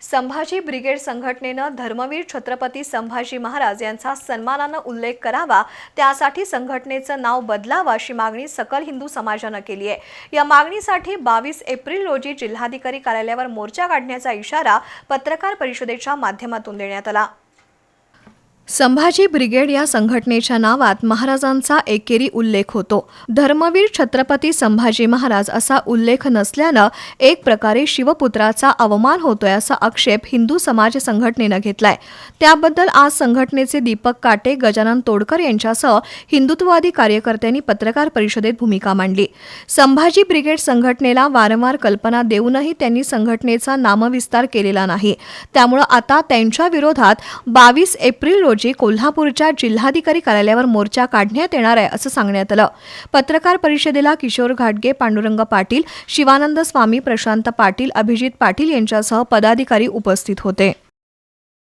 Sambhaji brigade संघटनेनं धर्मवीर छत्रपती संभाजी महाराज यांचा सन्मानानं उल्लेख करावा त्यासाठी संघटनेचं नाव बदलावं अशी मागणी सकल हिंदू समाजानं केली आहे. या मागणीसाठी बावीस एप्रिल रोजी जिल्हाधिकारी कार्यालयावर मोर्चा काढण्याचा इशारा पत्रकार परिषदेच्या माध्यमातून देण्यात आला. संभाजी ब्रिगेड या संघटनेच्या नावात महाराजांचा एकेरी उल्लेख होतो. धर्मवीर छत्रपती संभाजी महाराज असा उल्लेख नसल्यानं एक प्रकारे शिवपुत्राचा अवमान होतोय असा आक्षेप हिंदू समाज संघटनेनं घेतलाय. त्याबद्दल आज संघटनेचे दीपक काटे गजानन तोडकर यांच्यासह हिंदुत्ववादी कार्यकर्त्यांनी पत्रकार परिषदेत भूमिका मांडली. संभाजी ब्रिगेड संघटनेला वारंवार कल्पना देऊनही त्यांनी संघटनेचा नामविस्तार केलेला नाही. त्यामुळं आता त्यांच्या विरोधात बावीस एप्रिल रोजी कोल्हापूरच्या जिल्हाधिकारी कार्यालयावर मोर्चा काढण्यात येणार आहे असं सांगण्यात आलं. पत्रकार परिषदेला किशोर घाटगे पांडुरंग पाटील शिवानंद स्वामी प्रशांत पाटील अभिजित पाटील यांच्यासह पदाधिकारी उपस्थित होते.